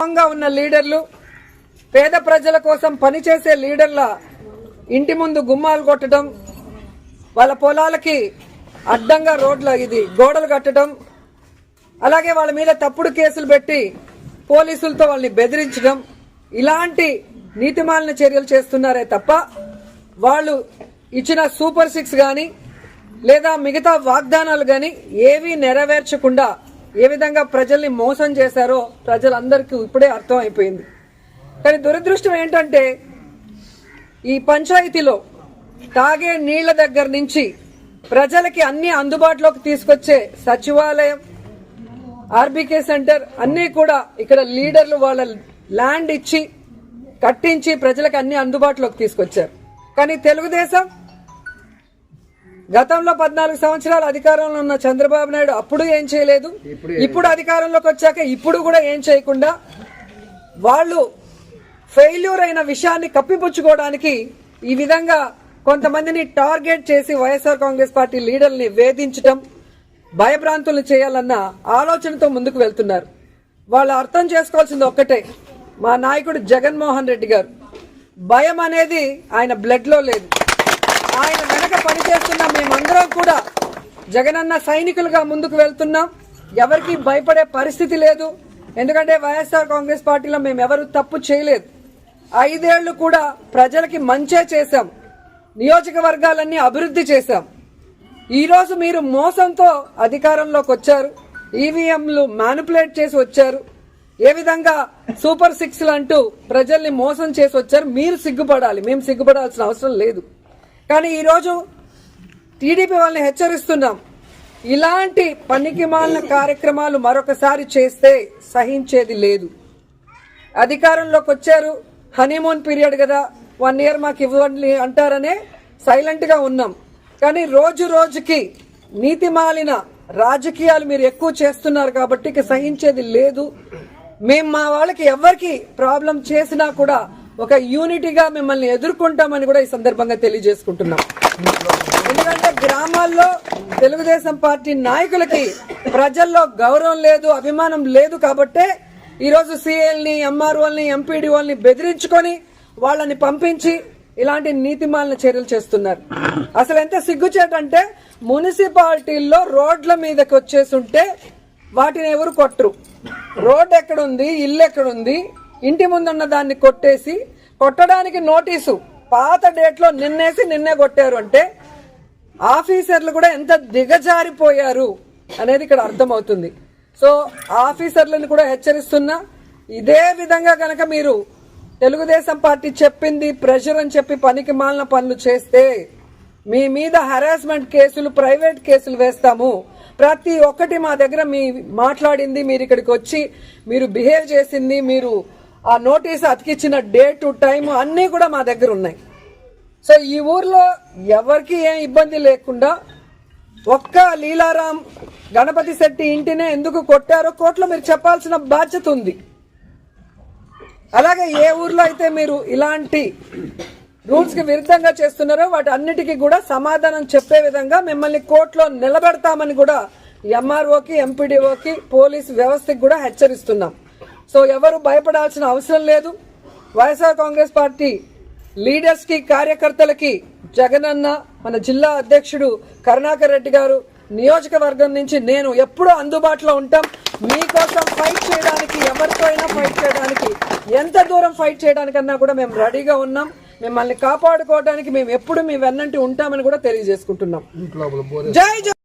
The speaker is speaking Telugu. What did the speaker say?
స్ట్రాంగ్గా ఉన్న లీడర్లు పేద ప్రజల కోసం పనిచేసే లీడర్ల ఇంటి ముందు గుమ్మాలు కొట్టడం వాళ్ళ పొలాలకి అడ్డంగా రోడ్ల ఇది గోడలు కట్టడం అలాగే వాళ్ళ మీద తప్పుడు కేసులు పెట్టి పోలీసులతో వాళ్ళని బెదిరించడం ఇలాంటి నీతిమాలిన చర్యలు చేస్తున్నారే తప్ప వాళ్ళు ఇచ్చిన సూపర్ సిక్స్ కానీ లేదా మిగతా వాగ్దానాలు కానీ ఏవీ నెరవేర్చకుండా ఏ విధంగా ప్రజల్ని మోసం చేశారో ప్రజలందరికీ ఇప్పుడే అర్థం అయిపోయింది కానీ దురదృష్టం ఏంటంటే ఈ పంచాయతీలో తాగే నీళ్ళ దగ్గర నుంచి ప్రజలకి అన్ని అందుబాటులోకి తీసుకొచ్చే సచివాలయం ఆర్బీకే సెంటర్ అన్నీ కూడా ఇక్కడ లీడర్లు వాళ్ళ ల్యాండ్ ఇచ్చి కట్టించి ప్రజలకు అన్ని అందుబాటులోకి తీసుకొచ్చారు. కానీ తెలుగుదేశం గతంలో పద్నాలుగు సంవత్సరాలు అధికారంలో ఉన్న చంద్రబాబు నాయుడు అప్పుడు ఏం చేయలేదు. ఇప్పుడు అధికారంలోకి వచ్చాక ఇప్పుడు కూడా ఏం చేయకుండా వాళ్ళు ఫెయిల్యూర్ అయిన విషయాన్ని కప్పిపుచ్చుకోవడానికి ఈ విధంగా కొంతమందిని టార్గెట్ చేసి వైఎస్ఆర్ కాంగ్రెస్ పార్టీ లీడర్ని వేధించటం భయభ్రాంతులు చేయాలన్న ఆలోచనతో ముందుకు వెళ్తున్నారు. వాళ్ళు అర్థం చేసుకోవాల్సింది ఒక్కటే. మా నాయకుడు జగన్మోహన్ రెడ్డి గారు. భయం అనేది ఆయన బ్లడ్లో లేదు. ఆయన వెనక పనిచేస్తున్న. మేమందరం కూడా జగనన్న సైనికులుగా ముందుకు వెళ్తున్నాం. ఎవరికి భయపడే పరిస్థితి లేదు. ఎందుకంటే వైఎస్ఆర్ కాంగ్రెస్ పార్టీలో మేము ఎవరు తప్పు చేయలేదు. ఐదేళ్ళు కూడా ప్రజలకి మంచే చేశాం. నియోజకవర్గాలన్నీ అభివృద్ధి చేశాం. ఈరోజు మీరు మోసంతో అధికారంలోకి వచ్చారు. ఈవీఎంలు మ్యానిపులేట్ చేసి వచ్చారు. ఏ విధంగా సూపర్ సిక్స్లు అంటూ ప్రజల్ని మోసం చేసి వచ్చారు మీరు సిగ్గుపడాలి. మేము సిగ్గుపడాల్సిన అవసరం లేదు. కానీ ఈరోజు టీడీపీ వాళ్ళని హెచ్చరిస్తున్నాం. ఇలాంటి పనికి మాలిన కార్యక్రమాలు మరొకసారి చేస్తే సహించేది లేదు. అధికారంలోకి వచ్చారు. హనీమూన్ పీరియడ్ కదా. వన్ ఇయర్ మాకు ఇవ్వండి అంటారనే సైలెంట్గా ఉన్నాం. కానీ రోజు రోజుకి నీతి మాలిన రాజకీయాలు మీరు ఎక్కువ చేస్తున్నారు కాబట్టి ఇక సహించేది లేదు. మేము మా వాళ్ళకి ఎవరికి ప్రాబ్లం చేసినా కూడా ఒక యూనిటీగా మిమ్మల్ని ఎదుర్కొంటామని కూడా ఈ సందర్భంగా తెలియజేసుకుంటున్నాం. ఎందుకంటే గ్రామాల్లో తెలుగుదేశం పార్టీ నాయకులకి ప్రజల్లో గౌరవం లేదు అభిమానం లేదు కాబట్టే ఈరోజు సీఎల్ని ఎంఆర్ఓల్ని ఎంపీడీఓల్ని బెదిరించుకొని వాళ్ళని పంపించి ఇలాంటి నీతిమాలిన చర్యలు చేస్తున్నారు. అసలు ఎంత సిగ్గుచేటంటే మున్సిపాలిటీల్లో రోడ్ల మీదకి వచ్చేసుంటే వాటిని ఎవరు కొట్టరు. రోడ్ ఎక్కడుంది? ఇల్లు ఎక్కడుంది? ఇంటి ముందున్న దాన్ని కొట్టేసి కొట్టడానికి నోటీసు. పాత డేట్లో నిన్నేసి నిన్నే కొట్టారు అంటే ఆఫీసర్లు కూడా ఎంత దిగజారిపోయారు అనేది ఇక్కడ అర్థమవుతుంది. సో ఆఫీసర్లను కూడా హెచ్చరిస్తున్నా ఇదే విధంగా కనుక మీరు తెలుగుదేశం పార్టీ చెప్పింది ప్రెషర్ అని చెప్పి పనికి మాలిన పనులు చేస్తే మీ మీద హరాస్మెంట్ కేసులు ప్రైవేట్ కేసులు వేస్తాము. ప్రతి ఒక్కటి మా దగ్గర మీ మాట్లాడింది మీరు ఇక్కడికి వచ్చి మీరు బిహేవ్ చేసింది మీరు ఆ నోటీస్ అతికిచ్చిన టు టైం అన్నీ కూడా మా దగ్గర ఉన్నాయి. సో ఈ ఊర్లో ఎవరికి ఏం ఇబ్బంది లేకుండా ఒక్క లీలారాం గణపతి శెట్టి ఇంటినే ఎందుకు కొట్టారో కోర్టులో మీరు చెప్పాల్సిన బాధ్యత ఉంది. అలాగే ఏ ఊర్లో అయితే మీరు ఇలాంటి రూల్స్కి విరుద్ధంగా చేస్తున్నారో వాటి అన్నిటికీ కూడా సమాధానం చెప్పే విధంగా మిమ్మల్ని కోర్టులో నిలబెడతామని కూడా ఎంఆర్ఓకి ఎంపీడీఓకి పోలీస్ వ్యవస్థకి కూడా హెచ్చరిస్తున్నాం. సో ఎవరు భయపడాల్సిన అవసరం లేదు. వైఎస్ఆర్ కాంగ్రెస్ పార్టీ లీడర్స్కి కార్యకర్తలకి జగనన్న మన జిల్లా అధ్యక్షుడు కరుణాకర్ రెడ్డి గారు నియోజకవర్గం నుంచి నేను ఎప్పుడూ అందుబాటులో ఉంటాం. మీకోసం ఫైట్ చేయడానికి ఎవరితో అయినా ఫైట్ చేయడానికి ఎంత దూరం ఫైట్ చేయడానికన్నా కూడా మేము రెడీగా ఉన్నాం. మిమ్మల్ని కాపాడుకోవడానికి మేము ఎప్పుడు మీ వెన్నంటి ఉంటామని కూడా తెలియజేసుకుంటున్నాం. జై జగన్